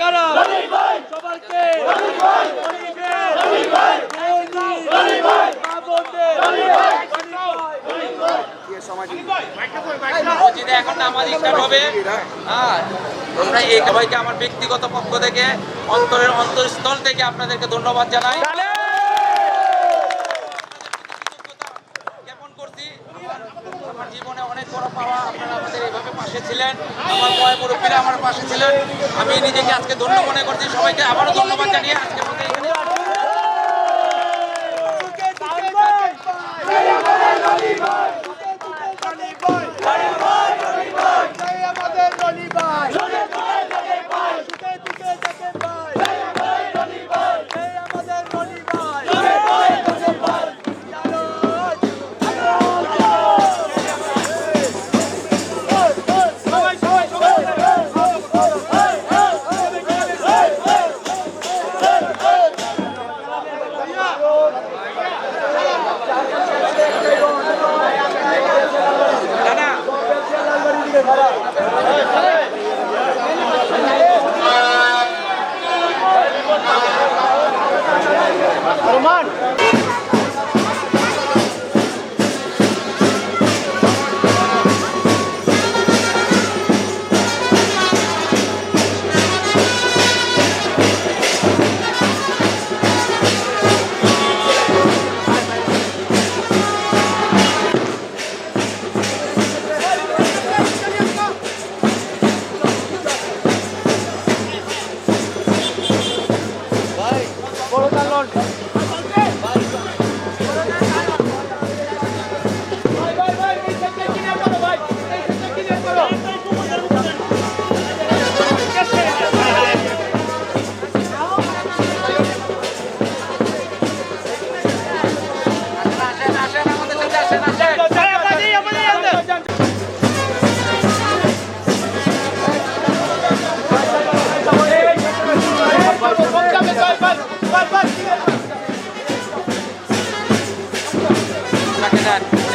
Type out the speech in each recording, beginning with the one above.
কারা? সবাইকে। মসজিদে এখন নামাজ স্টার্ট হবে। হ্যাঁ। এই সবাইকে আমার ব্যক্তিগত পক্ষ থেকে অন্তরের অন্তরস্থল থেকে আপনাদেরকে ধন্যবাদ জানাই। জ্ঞাপন করছি। আমার- আমার জীবনে অনেক বড় পাওয়া পাশে ছিলেন, আমার ময় মুরব্বীরা আমার পাশে ছিলেন। আমি নিজেকে আজকে ধন্য মনে করছি, সবাইকে আবারও ধন্যবাদ জানিয়ে আজকে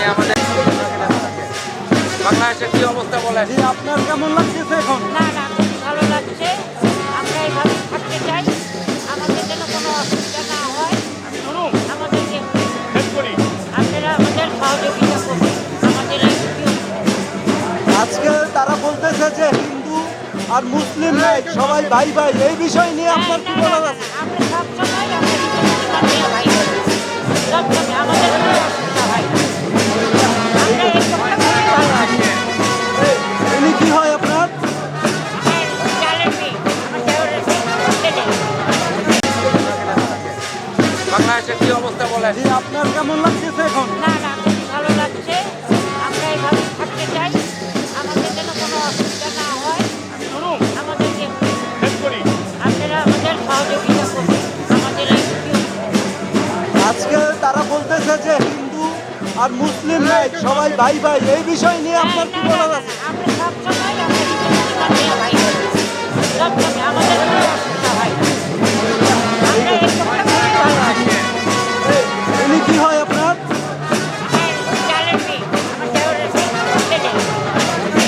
আমাদের বাংলাদেশের কি অবস্থা বলেন? আপনার কেমন লাগছে এখন? না না ভালো লাগছে। আমরা এইভাবে থাকতে চাই। আর মুসলিম নাই সবাই ভাই ভাই এই বিষয় নিয়ে আপনার কি বলার আছে? আমরা সবসময় আমরা হিন্দু ভাই সবসময় আমাদের কোনো অসুবিধা হয় উনি কি হয় আপনার? বাংলাদেশের কি অবস্থা বলেন? আপনার কেমন লাগছে এখন? তারা বলতেছে যে হিন্দু আর মুসলিম নাই, সবাই ভাই ভাই, এই বিষয় নিয়ে আপনার কি বলার আছে?